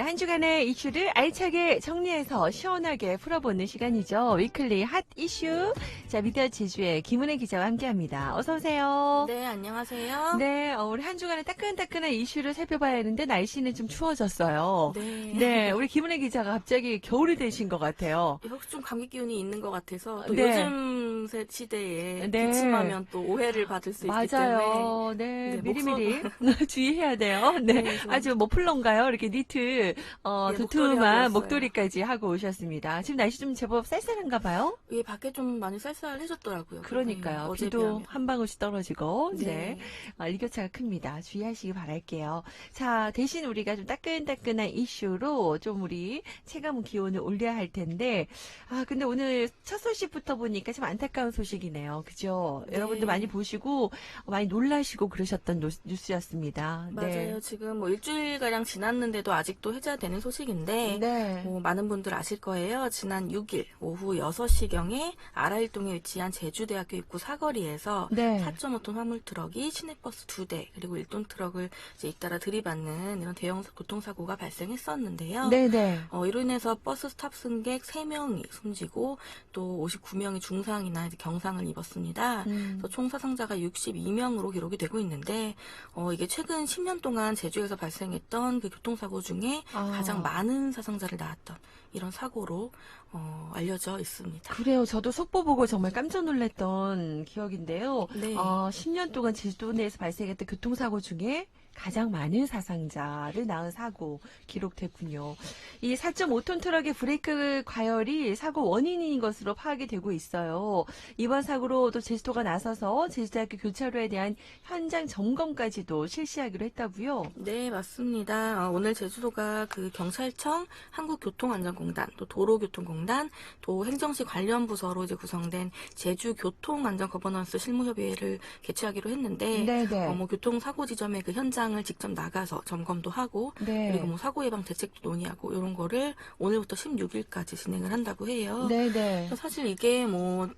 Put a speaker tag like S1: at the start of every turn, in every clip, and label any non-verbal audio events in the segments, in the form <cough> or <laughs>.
S1: 네, 한 주간의 이슈를 알차게 정리해서 시원하게 풀어보는 시간이죠. 위클리 핫 이슈. 자, 미디어 지주의 김은혜 기자와 함께 합니다. 어서 오세요.
S2: 네, 안녕하세요.
S1: 네, 어, 우리 한 주간의 따끈따끈한 이슈를 살펴봐야 하는데 날씨는 좀 추워졌어요.
S2: 네.
S1: 네, 우리 김은혜 기자가 갑자기 겨울이 되신 것 같아요.
S2: 혹시 좀 감기 기운이 있는 것 같아서 또
S1: 네.
S2: 요즘 세- 시대에
S1: 네.
S2: 기침하면 또 오해를 받을 수 있기 때문에
S1: 맞아요. 네,
S2: 네,
S1: 미리미리 <laughs> <laughs> 주의해야 돼요. 네,
S2: 네, 좀-
S1: 아주 머플러인가요? 이렇게 니트, 어,
S2: 네,
S1: 두툼한
S2: 목도리하고
S1: 목도리까지 하고 오셨습니다. 지금 날씨 좀 제법 쌀쌀한가 봐요?
S2: 예, 밖에 좀 많이 쌀쌀 해졌더라고요.
S1: 그러니까요.
S2: 네,
S1: 비도
S2: 비하면.
S1: 한 방울씩 떨어지고, 네.
S2: 네.
S1: 아, 일교차가 큽니다. 주의하시기 바랄게요. 자, 대신 우리가 좀 따끈따끈한 이슈로 좀 우리 체감 기온을 올려야 할 텐데, 아, 근데 오늘 첫 소식부터 보니까 좀 안타까운 소식이네요. 그죠?
S2: 네.
S1: 여러분들 많이 보시고, 많이 놀라시고 그러셨던 노- 뉴스였습니다.
S2: 맞아요. 지금 뭐 일주일 가량 지났는데도 아직도 해제되는 소식인데
S1: 네.
S2: 뭐 많은 분들 아실 거예요. 지난 6일 오후 6시경에 아라일동에 위치한 제주대학교 입구 사거리에서
S1: 네.
S2: 4.5톤 화물 트럭이 시내버스 2대 그리고 1톤 트럭을 이제 잇따라 들이받는 이런 대형 교통사고가 발생했었는데요.
S1: 네네.
S2: 어, 이로 인해서 버스 스탑 승객 3명이 숨지고 또 59명이 중상이나 경상을 입었습니다.
S1: 음.
S2: 그래서 총 사상자가 62명으로 기록이 되고 있는데 어, 이게 최근 10년 동안 제주에서 발생했던 그 교통사고 중에
S1: 아.
S2: 가장 많은 사상자를 낳았던 이런 사고로 어, 알려져 있습니다.
S1: 그래요. 저도 속보 보고 정말 깜짝 놀랐던 기억인데요.
S2: 네.
S1: 어, 10년 동안 제주도 내에서 발생했던 교통사고 중에 가장 많은 사상자를 낳은 사고 기록됐군요. 이 4.5톤 트럭의 브레이크 과열이 사고 원인인 것으로 파악이 되고 있어요. 이번 사고로 또 제주도가 나서서 제주대학교 교차로에 대한 현장 점검까지도 실시하기로 했다고요.
S2: 네, 맞습니다. 어, 오늘 제주도가 그 경찰청, 한국교통안전공단, 또 도로교통공단, 또 행정시 관련 부서로 이제 구성된 제주교통안전 거버넌스 실무협의회를 개최하기로 했는데. 어, 뭐 교통사고 지점에 그 현장 을 직접 나가서 점검도 하고,
S1: 네.
S2: 그리고 뭐 사고 예방 대책도 논의하고 이런 거를 오늘부터 16일까지 진행을 한다고 해요.
S1: 네네.
S2: 그래서 사실 이게 뭐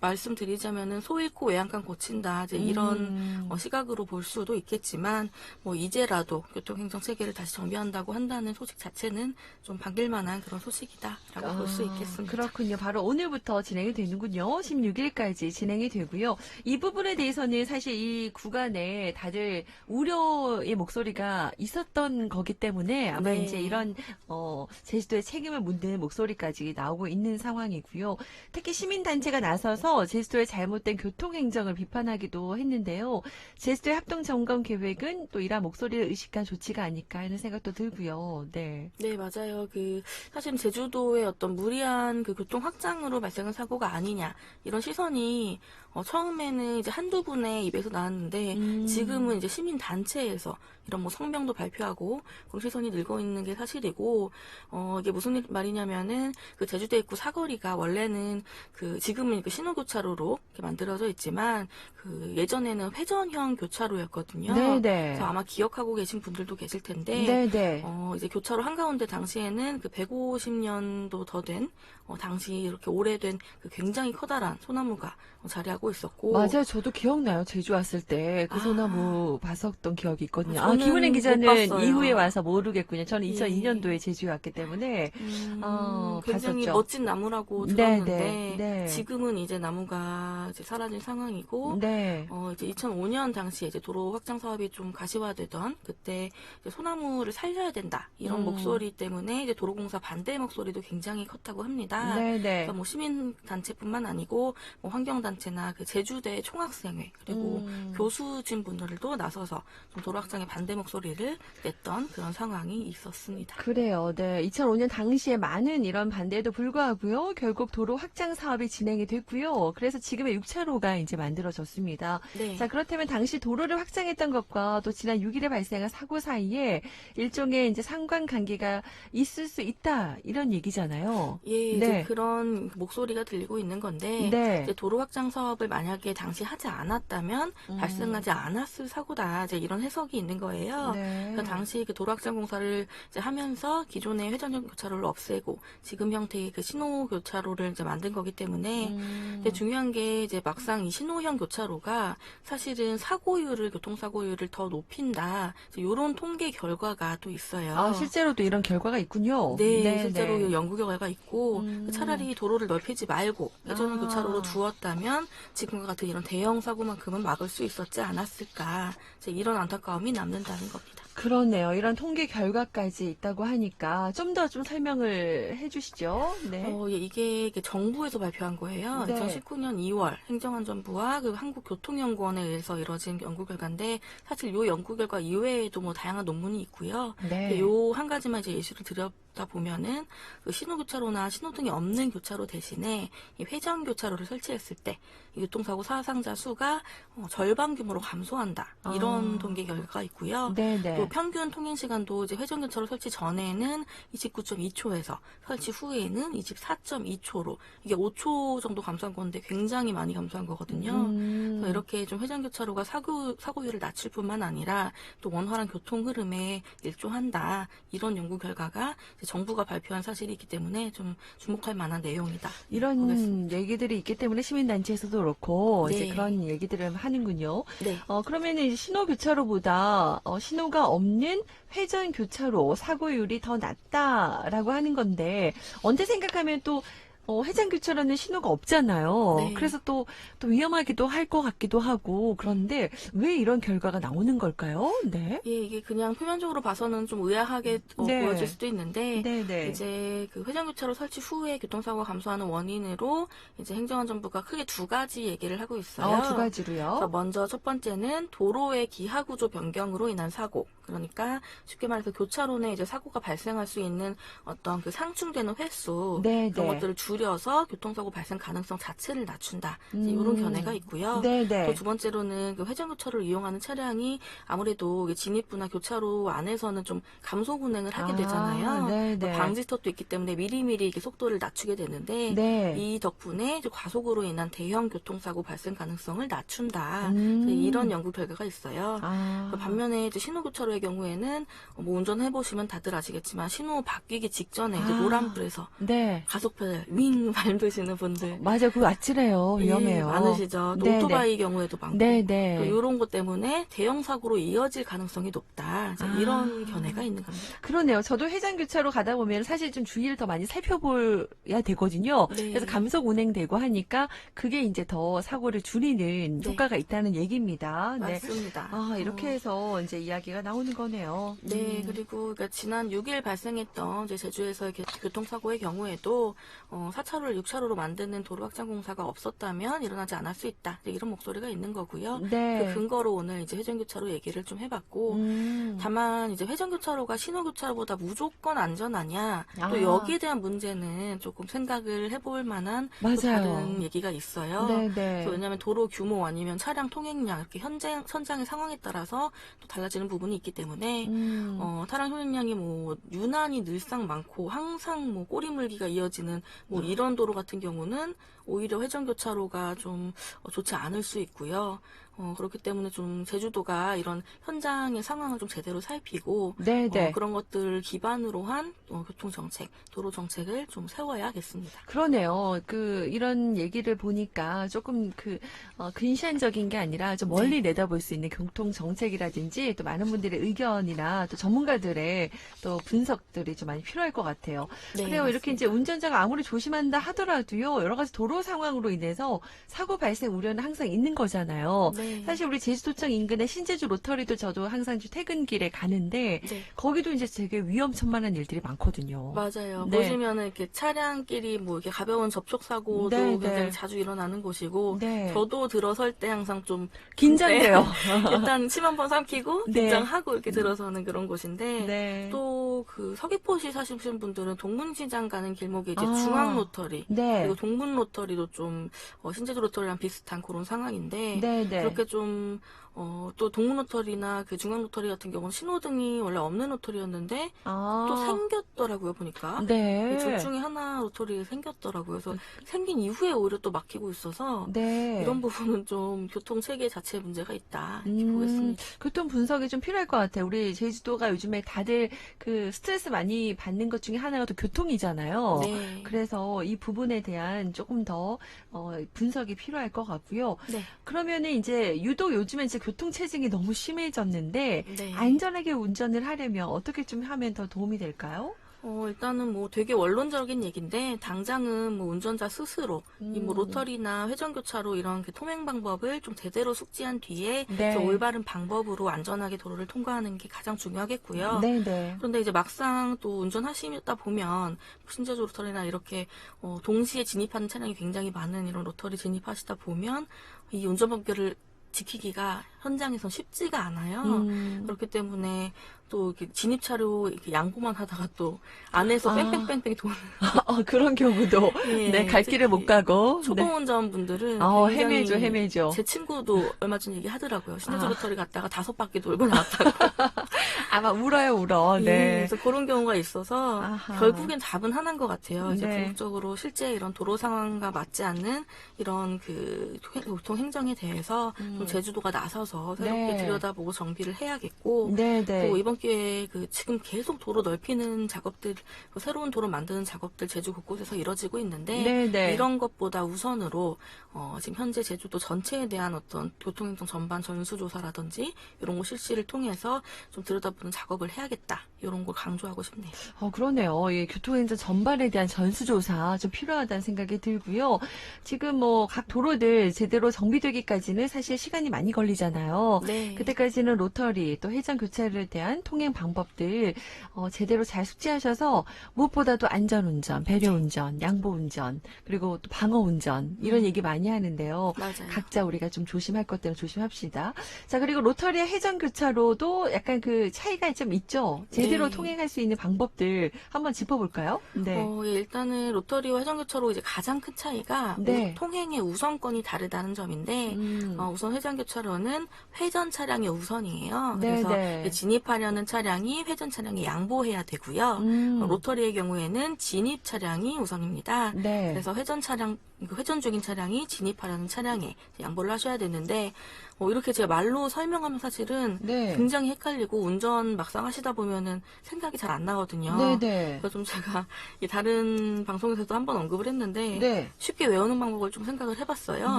S2: 말씀드리자면은 소 잃고 외양간 고친다 이제 이런
S1: 음.
S2: 어, 시각으로 볼 수도 있겠지만 뭐 이제라도 교통행정 체계를 다시 정비한다고 한다는 소식 자체는 좀 반길만한 그런 소식이다라고 볼수
S1: 아,
S2: 있겠습니다.
S1: 그렇군요. 바로 오늘부터 진행이 되는군요. 16일까지 진행이 되고요. 이 부분에 대해서는 사실 이 구간에 다들 우려 의 목소리가 있었던 거기 때문에 아마
S2: 네.
S1: 이제 이런 어, 제주도의 책임을 묻는 목소리까지 나오고 있는 상황이고요. 특히 시민단체가 나서서 제주도의 잘못된 교통행정을 비판하기도 했는데요. 제주도의 합동점검 계획은 또 이러한 목소리를 의식한 조치가 아닐까 하는 생각도 들고요. 네.
S2: 네, 맞아요. 그, 사실 제주도의 어떤 무리한 그 교통 확장으로 발생한 사고가 아니냐, 이런 시선이, 어, 처음에는 이제 한두 분의 입에서 나왔는데,
S1: 음.
S2: 지금은 이제 시민단체에서 이런 뭐 성명도 발표하고, 그런 시선이 늘고 있는 게 사실이고, 어, 이게 무슨 일- 말이냐면은, 그 제주도 입구 사거리가 원래는 그, 지금은 그 신호 교차로로 이렇게 만들어져 있지만, 그, 예전에는 회전형 교차로였거든요.
S1: 네네.
S2: 그래서 아마 기억하고 계신 분들도 계실 텐데,
S1: 네네.
S2: 어, 이제 교차로 한가운데 당시에는 그 150년도 더 된, 어, 당시 이렇게 오래된 그 굉장히 커다란 소나무가 어, 자리하고 있었고.
S1: 맞아요. 저도 기억나요. 제주 왔을 때그
S2: 아.
S1: 소나무 봤었던 기억이 있거든요. 아,
S2: 저는
S1: 김은혜
S2: 못
S1: 기자는. 이후에 와서 모르겠군요. 저는
S2: 예.
S1: 2002년도에 제주에 왔기 때문에
S2: 음,
S1: 어,
S2: 굉장히
S1: 봤었죠.
S2: 멋진 나무라고
S1: 네,
S2: 들었는데,
S1: 네, 네.
S2: 지금은 이제 나무가 이제 사라진 상황이고,
S1: 네.
S2: 어, 이제 2005년 당시에 이제 도로 확장 사업이 좀 가시화되던 그때 소나무를 살려야 된다. 이런
S1: 음.
S2: 목소리 때문에 이제 도로공사 반대 목소리도 굉장히 컸다고 합니다.
S1: 네네.
S2: 그러니까 뭐 시민 단체뿐만 아니고 뭐 환경 단체나 그 제주대 총학생회 그리고
S1: 음.
S2: 교수진 분들도 나서서 좀도 로확장에 반대 목소리를 냈던 그런 상황이 있었습니다.
S1: 그래요. 네. 2005년 당시에 많은 이런 반대에도 불구하고요. 결국 도로 확장 사업이 진행이 됐고요. 그래서 지금의 6차로가 이제 만들어졌습니다.
S2: 네.
S1: 자, 그렇다면 당시 도로를 확장했던 것과 또 지난 6일에 발생한 사고 사이에 일종의 이제 상관관계가 있을 수 있다. 이런 얘기잖아요.
S2: 예, 이제
S1: 네.
S2: 그런 목소리가 들리고 있는 건데
S1: 네.
S2: 이제 도로 확장 사업을 만약에 당시 하지 않았다면
S1: 음.
S2: 발생하지 않았을 사고다. 이제 이런 해석이 흔적이 있는 거예요.
S1: 네.
S2: 그 당시 그 도로확장 공사를 이제 하면서 기존의 회전형 교차로를 없애고 지금 형태의 그 신호 교차로를 이제 만든 거기 때문에
S1: 음.
S2: 근데 중요한 게 이제 막상 이 신호형 교차로가 사실은 사고율을 교통사고율을 더 높인다 이런 통계 결과가 또 있어요.
S1: 아, 실제로도 이런 결과가 있군요.
S2: 네, 실제로 연구 결과가 있고
S1: 음.
S2: 차라리 도로를 넓히지 말고 회전형
S1: 아.
S2: 교차로로 두었다면 지금과 같은 이런 대형 사고만큼은 막을 수 있었지 않았을까 이런 안타까움 이 남는다는 겁니다.
S1: 그렇네요. 이런 통계 결과까지 있다고 하니까 좀 더 좀 설명을 해주시죠. 네.
S2: 어, 예, 이게 정부에서 발표한 거예요.
S1: 네.
S2: 2019년 2월 행정안전부와 그 한국교통연구원에 의해서 이루어진 연구 결과인데 사실 이 연구 결과 이외에도 뭐 다양한 논문이 있고요.
S1: 네.
S2: 요한 가지만 이제 예시를 들여다 보면은 그 신호교차로나 신호등이 없는 교차로 대신에 이 회전 교차로를 설치했을 때이 교통사고 사상자 수가 어, 절반 규모로 감소한다 이런
S1: 아.
S2: 통계 결과가 있고요.
S1: 네네.
S2: 또 평균 통행 시간도 이제 회전 교차로 설치 전에는 29.2초에서 설치 후에는 24.2초로 이게 5초 정도 감소한 건데 굉장히 많이 감소한 거거든요.
S1: 음.
S2: 그래서 이렇게 좀 회전 교차로가 사고 사고율을 낮출 뿐만 아니라 또 원활한 교통 흐름에 일조한다 이런 연구 결과가 이제 정부가 발표한 사실이 있기 때문에 좀 주목할 만한 내용이다.
S1: 이런
S2: 보겠습니다.
S1: 얘기들이 있기 때문에 시민단체에서도 그렇고 이제
S2: 네.
S1: 그런 얘기들을 하는군요.
S2: 네.
S1: 어, 그러면은 이제 신호 교차로보다 어, 신호가 없는 회전 교차로 사고율이 더 낮다라고 하는 건데 언제 생각하면 또 어, 회전 교차로는 신호가 없잖아요.
S2: 네.
S1: 그래서 또, 또 위험하기도 할 것 같기도 하고 그런데 왜 이런 결과가 나오는 걸까요? 네.
S2: 예, 이게 그냥 표면적으로 봐서는 좀 의아하게 어,
S1: 네.
S2: 보여질 수도 있는데
S1: 네네.
S2: 이제 그 회전교차로 설치 후에 교통사고가 감소하는 원인으로 이제 행정안전부가 크게 두 가지 얘기를 하고 있어요.
S1: 어, 두 가지로요.
S2: 먼저 첫 번째는 도로의 기하구조 변경으로 인한 사고. 그러니까 쉽게 말해서 교차로 내 이제 사고가 발생할 수 있는 어떤 그 상충되는 횟수
S1: 네,
S2: 그런
S1: 네.
S2: 것들을 줄여서 교통사고 발생 가능성 자체를 낮춘다.
S1: 음.
S2: 이런 견해가 있고요.
S1: 네네.
S2: 또두 번째로는 그 회전교차로를 이용하는 차량이 아무래도 이게 진입부나 교차로 안에서는 좀 감속 운행을 하게
S1: 아,
S2: 되잖아요. 또 방지턱도 있기 때문에 미리미리 이렇게 속도를 낮추게 되는데
S1: 네.
S2: 이 덕분에 과속으로 인한 대형 교통사고 발생 가능성을 낮춘다.
S1: 음.
S2: 이런 연구 결과가 있어요.
S1: 아.
S2: 그 반면에 이제 신호교차로 의 경우에는 어, 뭐 운전해 보시면 다들 아시겠지만 신호 바뀌기 직전에 이제
S1: 아.
S2: 노란불에서
S1: 네.
S2: 가속페달 윙 <laughs> 밟으시는 분들
S1: 맞아, 그거 아찔해요. 위험해요.
S2: 예, 많으시죠. 또
S1: 네네.
S2: 오토바이 경우에도 많고
S1: 네네.
S2: 이런 것 때문에 대형 사고로 이어질 가능성이 높다.
S1: 아.
S2: 이런 견해가 있는 겁니다.
S1: 그러네요. 저도 회전 교차로 가다 보면 사실 좀 주의를 더 많이 살펴봐야 되거든요.
S2: 네.
S1: 그래서 감속 운행되고 하니까 그게 이제 더 사고를 줄이는
S2: 네.
S1: 효과가 있다는 얘기입니다. 네.
S2: 맞습니다.
S1: 아, 이렇게
S2: 어,
S1: 해서 이제 이야기가 나오는 거네요.
S2: 네,
S1: 음.
S2: 그리고 그러니까 지난 6일 발생했던 이제 제주에서의 교- 교통사고의 경우에도 어, 4차로를 6차로로 만드는 도로 확장 공사가 없었다면 일어나지 않을 수 있다. 이제 이런 목소리가 있는 거고요.
S1: 네.
S2: 그 근거로 오늘 이제 회전교차로 얘기를 좀 해봤고
S1: 음.
S2: 다만 이제 회전교차로가 신호교차로보다 무조건 안전하냐
S1: 아.
S2: 또 여기에 대한 문제는 조금 생각을 해볼 만한 또
S1: 맞아요.
S2: 다른 얘기가 있어요.
S1: 네 네.
S2: 그래서 왜냐하면 도로 규모 아니면 차량 통행량 이렇게 현장 현장의 상황에 따라서 또 달라지는 부분이 있기 때문에
S1: 음.
S2: 어, 차량 통행량이 뭐 유난히 늘상 많고 항상 뭐 꼬리물기가 이어지는 뭐 이런 도로 같은 경우는 오히려 회전교차로가 좀 어, 좋지 않을 수 있고요. 어, 그렇기 때문에 좀 제주도가 이런 현장의 상황을 좀 제대로 살피고
S1: 네네.
S2: 어, 그런 것들을 기반으로 한 어, 교통 정책, 도로 정책을 좀 세워야겠습니다.
S1: 그러네요. 그 이런 얘기를 보니까 조금 그 어, 근시안적인 게 아니라 좀 멀리
S2: 네.
S1: 내다볼 수 있는 교통 정책이라든지 또 많은 분들의 의견이나 또 전문가들의 또 분석들이 좀 많이 필요할 것 같아요.
S2: 네,
S1: 그래요. 이렇게 이제 운전자가 아무리 조심한다 하더라도요. 여러 가지 도로 상황으로 인해서 사고 발생 우려는 항상 있는 거잖아요.
S2: 네.
S1: 사실 우리 제주도청 인근의 신제주 로터리도 저도 항상 퇴근길에 가는데
S2: 네.
S1: 거기도 이제 되게 위험천만한 일들이 많거든요.
S2: 맞아요.
S1: 네.
S2: 보시면은 이렇게 차량끼리 뭐 이렇게 가벼운 접촉 사고도
S1: 네,
S2: 굉장히
S1: 네.
S2: 자주 일어나는 곳이고
S1: 네.
S2: 저도 들어설 때 항상 좀
S1: 긴장돼요. <laughs>
S2: 일단 침 한 번 삼키고
S1: 네.
S2: 긴장하고 이렇게 들어서는 그런 곳인데
S1: 네.
S2: 또그 서귀포시 사시는 분들은 동문시장 가는 길목에 이제
S1: 아.
S2: 중앙 로터리
S1: 네.
S2: 그리고 동문 로터리도 좀 어, 신제주 로터리랑 비슷한 그런 상황인데
S1: 네, 네.
S2: 그렇게 좀 어, 또 동문 로터리나 그 중앙 로터리 같은 경우는 신호등이 원래 없는 로터리였는데
S1: 아.
S2: 또 생겼더라고요 보니까.
S1: 네.
S2: 둘 중에 하나 로터리 생겼더라고요. 그래서 생긴 이후에 오히려 또 막히고 있어서
S1: 네.
S2: 이런 부분은 좀 교통 체계 자체에 문제가 있다 이렇게
S1: 음,
S2: 보겠습니다.
S1: 교통 분석이 좀 필요할 것 같아요. 우리 제주도가 요즘에 다들 그 스트레스 많이 받는 것 중에 하나가 또 교통이잖아요.
S2: 네.
S1: 그래서 이 부분에 대한 조금 더 어, 분석이 필요할 것 같고요.
S2: 네.
S1: 그러면은 이제 유독 요즘에 이제 교통 체증이 너무 심해졌는데
S2: 네.
S1: 안전하게 운전을 하려면 어떻게 좀 하면 더 도움이 될까요?
S2: 어, 일단은 뭐 되게 원론적인 얘기인데 당장은 뭐 운전자 스스로 이뭐
S1: 음.
S2: 로터리나 회전교차로 이런 그 통행 방법을 좀 제대로 숙지한 뒤에
S1: 네.
S2: 좀 올바른 방법으로 안전하게 도로를 통과하는 게 가장 중요하겠고요.
S1: 네, 네.
S2: 그런데 이제 막상 또 운전하시다 보면 신제주 로터리나 이렇게 어, 동시에 진입하는 차량이 굉장히 많은 이런 로터리 진입하시다 보면 이 운전법규를 지키기가 현장에선 쉽지가 않아요.
S1: 음.
S2: 그렇기 때문에 또 이렇게 진입차로 이렇게 양보만 하다가 또 안에서
S1: 아.
S2: 뺑뺑뺑뺑 도는
S1: 어, 그런 경우도 <laughs>
S2: 예,
S1: 네, 갈 길을 못 가고 네.
S2: 초보운전 분들은
S1: 어,
S2: 굉장히
S1: 헤매죠, 헤매죠.
S2: 제 친구도 얼마 전에 얘기 하더라고요. 신제주
S1: 아.
S2: 로터리 갔다가 다섯 바퀴 돌고 나왔다고. <laughs>
S1: 아마 울어요, 울어.
S2: 예,
S1: 네.
S2: 그래서 그런 경우가 있어서
S1: 아하.
S2: 결국엔 답은 하나인 것 같아요. 이제
S1: 네.
S2: 궁극적으로 실제 이런 도로 상황과 맞지 않는 이런 그 교통 행정에 대해서 좀 제주도가 나서서 새롭게
S1: 음. 네.
S2: 들여다보고 정비를 해야겠고
S1: 네, 네.
S2: 또 이번 기회에 그 지금 계속 도로 넓히는 작업들, 그 새로운 도로 만드는 작업들 제주 곳곳에서 이뤄지고 있는데
S1: 네, 네.
S2: 이런 것보다 우선으로 어, 지금 현재 제주도 전체에 대한 어떤 교통행정 전반 전수조사라든지 이런 거 실시를 통해서 좀 들여다보는 작업을 해야겠다 이런 걸 강조하고 싶네요.
S1: 어, 그러네요. 예, 교통행정 전반에 대한 전수조사 좀 필요하다는 생각이 들고요. 지금 뭐 각 도로들 제대로 정비되기까지는 사실 시간이 많이 걸리잖아요.
S2: 네.
S1: 그때까지는 로터리 또 회전 교차로에 대한 통행 방법들 어, 제대로 잘 숙지하셔서 무엇보다도 안전운전, 배려운전, 양보운전 그리고 또 방어운전 이런
S2: 음.
S1: 얘기 많이 하는데요.
S2: 맞아요.
S1: 각자 우리가 좀 조심할 것들은 조심합시다. 자, 그리고 로터리와 해전 교차로도 약간 그 차 이가 좀 있죠. 제대로
S2: 네.
S1: 통행할 수 있는 방법들 한번 짚어볼까요? 네.
S2: 어, 예, 일단은 로터리와 회전교차로 이제 가장 큰 차이가
S1: 네.
S2: 우- 통행의 우선권이 다르다는 점인데
S1: 음.
S2: 어, 우선 회전교차로는 회전 차량이 우선이에요.
S1: 네,
S2: 그래서
S1: 네.
S2: 이제 진입하려는 차량이 회전 차량에 양보해야 되고요.
S1: 음.
S2: 어, 로터리의 경우에는 진입 차량이 우선입니다.
S1: 네.
S2: 그래서 회전 차량, 그 회전 중인 차량이 진입하려는 차량에 양보를 하셔야 되는데, 어, 이렇게 제가 말로 설명하면 사실은
S1: 네.
S2: 굉장히 헷갈리고 운전 막상 하시다 보면은 생각이 잘 안 나거든요.
S1: 네, 네.
S2: 그래서 좀 제가 <laughs> 이 다른 방송에서도 한번 언급을 했는데,
S1: 네.
S2: 쉽게 외우는 방법을 좀 생각을 해봤어요.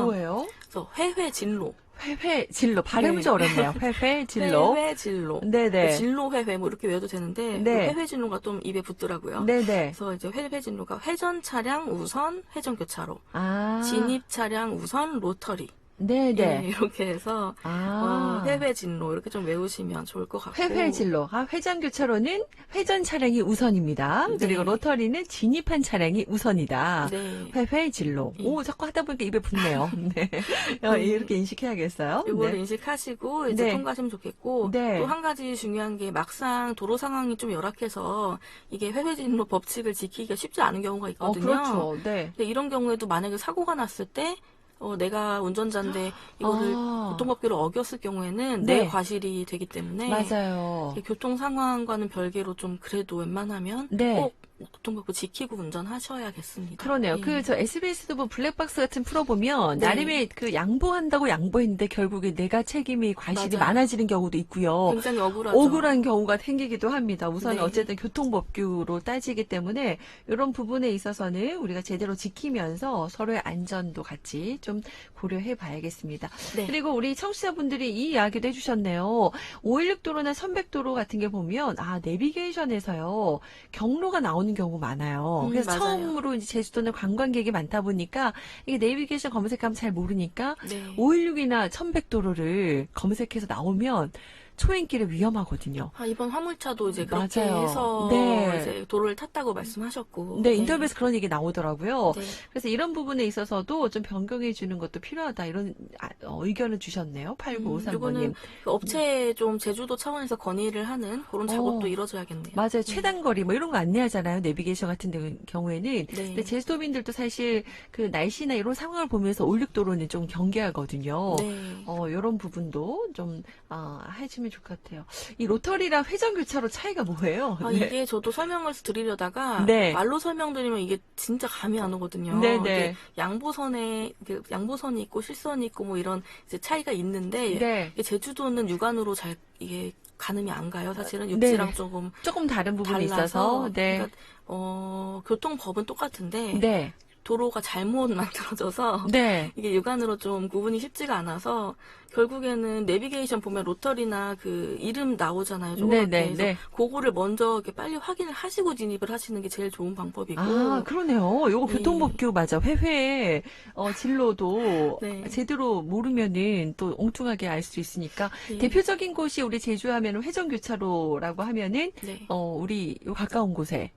S1: 뭐예요?
S2: 그래서 회회 진로.
S1: 회회 진로 발음이
S2: 네.
S1: 좀 어렵네요. 회회 진로.
S2: 회회 진로.
S1: 네네.
S2: 진로 회회 뭐 이렇게 외워도 되는데
S1: 네.
S2: 회회 진로가 좀 입에 붙더라고요.
S1: 네네.
S2: 그래서 이제 회회 진로가 회전 차량 우선 회전 교차로,
S1: 아.
S2: 진입 차량 우선 로터리.
S1: 네 네.
S2: 예, 이렇게 해서
S1: 아.
S2: 어, 회회 진로 이렇게 좀 외우시면 좋을 것 같고.
S1: 회회 진로. 아, 회전 교차로는 회전 차량이 우선입니다.
S2: 네.
S1: 그리고 로터리는 진입한 차량이 우선이다.
S2: 네.
S1: 회회 진로.
S2: 예.
S1: 오, 자꾸 하다 보니까 입에 붙네요. <laughs> 네. 어,
S2: 네.
S1: 이렇게 인식해야겠어요.
S2: 이걸
S1: 네.
S2: 인식하시고 이제
S1: 네.
S2: 통과하시면 좋겠고
S1: 네.
S2: 또 한 가지 중요한 게 막상 도로 상황이 좀 열악해서 이게 회회 진로 법칙을 지키기가 쉽지 않은 경우가
S1: 어,
S2: 있거든요.
S1: 그렇죠. 네.
S2: 근데 이런 경우에도 만약에 사고가 났을 때 어, 내가 운전자인데 이거를
S1: 아.
S2: 교통법규를 어겼을 경우에는
S1: 네.
S2: 내 과실이 되기 때문에
S1: 맞아요.
S2: 이 교통 상황과는 별개로 좀 그래도 웬만하면
S1: 네.
S2: 꼭 교통법규 지키고 운전하셔야겠습니다.
S1: 그러네요.
S2: 예.
S1: 그 저 SBS도 뭐 블랙박스 같은 프로 보면
S2: 네.
S1: 나름의 그 양보한다고 양보했는데 결국에 내가 책임이 과실이
S2: 맞아요.
S1: 많아지는 경우도 있고요.
S2: 굉장히 억울하죠.
S1: 억울한 경우가 생기기도 합니다. 우선
S2: 네.
S1: 어쨌든 교통법규로 따지기 때문에 이런 부분에 있어서는 우리가 제대로 지키면서 서로의 안전도 같이 좀 고려해 봐야겠습니다.
S2: 네.
S1: 그리고 우리 청취자분들이 이 이야기도 해주셨네요. 516 도로나 300도로 같은 게 보면 아 내비게이션에서요 경로가 나오는 경우 많아요.
S2: 음,
S1: 그래서
S2: 맞아요.
S1: 처음으로 이제 제주도는 관광객이 많다 보니까 이게 내비게이션 검색하면 잘 모르니까
S2: 네.
S1: 516이나 1100도로를 검색해서 나오면 초행길에 위험하거든요.
S2: 아, 이번 화물차도 이제 그렇게
S1: 맞아요.
S2: 해서
S1: 네.
S2: 이제 도로를 탔다고 말씀하셨고.
S1: 네, 인터뷰에서 그런 얘기 나오더라고요.
S2: 네.
S1: 그래서 이런 부분에 있어서도 좀 변경해 주는 것도 필요하다 이런 아, 어, 의견을 주셨네요. 8953번님.
S2: 이거는 그 업체에 좀 제주도 차원에서 건의를 하는 그런 작업도
S1: 어.
S2: 이루어져야겠네요.
S1: 맞아요. 최단 거리 뭐 이런 거 안내하잖아요. 내비게이션 같은 데- 경우에는.
S2: 네.
S1: 근데 제주도민들도 사실 그 날씨나 이런 상황을 보면서 올릭도로는 좀 경계하거든요.
S2: 네.
S1: 어, 이런 부분도 좀, 아, 해주면 좋을 것 같아요. 이 로터리랑 회전 교차로 차이가 뭐예요?
S2: 아,
S1: 네.
S2: 이게 저도 설명을 드리려다가
S1: 네.
S2: 말로 설명드리면 이게 진짜 감이 안 오거든요.
S1: 네, 네.
S2: 양보선에 양보선이 있고 실선이 있고 뭐 이런 차이가 있는데
S1: 네.
S2: 제주도는 육안으로 잘 이게 가늠이 안 가요. 사실은 육지랑
S1: 네.
S2: 조금
S1: 조금 다른 부분이
S2: 달라서
S1: 있어서, 네.
S2: 그러니까 어, 교통법은 똑같은데
S1: 네.
S2: 도로가 잘못 <laughs> 만들어져서
S1: 네.
S2: 이게 육안으로 좀 구분이 쉽지가 않아서 결국에는 내비게이션 보면 로터리나 그 이름 나오잖아요. 조그맣게
S1: 네, 네,
S2: 그래서
S1: 네.
S2: 그거를 먼저 이렇게 빨리 확인을 하시고 진입을 하시는 게 제일 좋은 방법이고
S1: 아, 그러네요. 요거
S2: 네.
S1: 교통법규 맞아. 회회 어, 진로도 <laughs>
S2: 네.
S1: 제대로 모르면은 또 엉뚱하게 알 수 있으니까
S2: 네.
S1: 대표적인 곳이 우리 제주 하면은 회전교차로라고 하면은
S2: 네.
S1: 어, 우리 요 가까운 곳에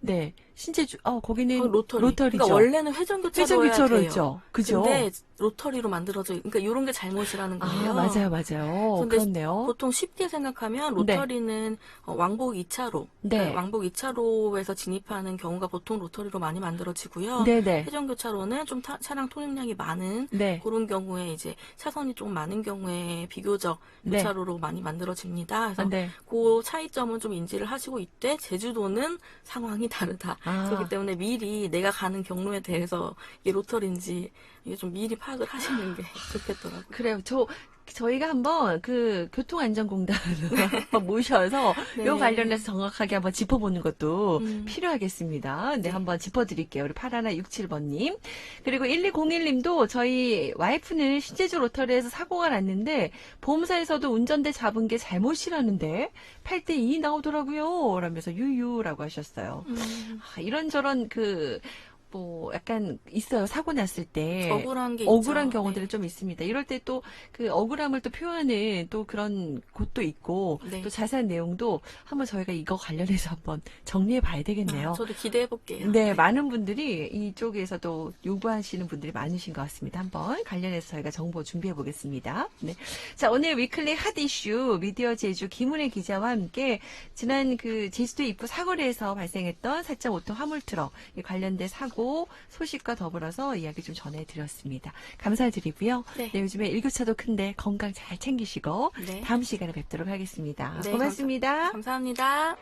S1: 네. 신제주 어, 거기는
S2: 어, 로터리.
S1: 로터리죠.
S2: 그러니까 원래는 회전교차로여야 돼요.
S1: 회전교차로였죠. 그죠?
S2: 근데 로터리로 만들어져. 그러니까 이런 게 잘못이라는 거예요.
S1: 아, 맞아요, 맞아요.
S2: 근데
S1: 그렇네요.
S2: 보통 쉽게 생각하면 로터리는 어, 왕복 2차로,
S1: 네.
S2: 왕복 2차로에서 진입하는 경우가 보통 로터리로 많이 만들어지고요.
S1: 네네.
S2: 회전교차로는 좀 타- 차량 통행량이 많은
S1: 네.
S2: 그런 경우에 이제 차선이 좀 많은 경우에 비교적
S1: 네.
S2: 교차로로 많이 만들어집니다. 그래서
S1: 아, 네.
S2: 그 차이점은 좀 인지를 하시고 있대. 제주도는 상황이 <laughs> 다르다.
S1: 아.
S2: 그렇기 때문에 미리 내가 가는 경로에 대해서 이게 로터리인지 이게 좀 미리 파악을 하시는 게 <laughs> 좋겠더라고요.
S1: 그래요. 저 저희가 한번 그 교통안전공단을 <laughs> 한번 모셔서
S2: 네.
S1: 요 관련해서 정확하게 한번 짚어보는 것도
S2: 음.
S1: 필요하겠습니다. 네,
S2: 네.
S1: 한번 짚어드릴게요. 우리 8167번님. 그리고 1201님도 저희 와이프는 신제주 로터리에서 사고가 났는데 보험사에서도 운전대 잡은 게 잘못이라는데 8대2 나오더라고요. 라면서 유유라고 하셨어요.
S2: 음,
S1: 아, 이런저런 그, 뭐, 약간 있어요. 사고 났을 때.
S2: 억울한 게
S1: 네. 억울한
S2: 있죠.
S1: 경우들이 좀 있습니다. 이럴 때 또 그 억울함을 또 표현하는 또 그런 곳도 있고
S2: 네.
S1: 또 자세한 내용도 한번 저희가 이거 관련해서 한번 정리해 봐야
S2: 네.
S1: 되겠네요.
S2: 아, 저도 기대해 볼게요.
S1: 네, 많은 분들이 이쪽에서도 요구하시는 분들이 많으신 것 같습니다. 한번 관련해서 저희가 정보 준비해 보겠습니다. 네. 자, 오늘 위클리 핫 이슈 미디어 제주 김은혜 기자와 함께 지난 그 제주도 입구 사거리에서 발생했던 4.5톤 화물 트럭 이 관련된 사고 소식과 더불어서 이야기 좀 전해드렸습니다. 감사드리고요.
S2: 네.
S1: 네, 요즘에 일교차도 큰데 건강 잘 챙기시고
S2: 네.
S1: 다음 시간에 뵙도록 하겠습니다.
S2: 네,
S1: 고맙습니다.
S2: 감사합니다.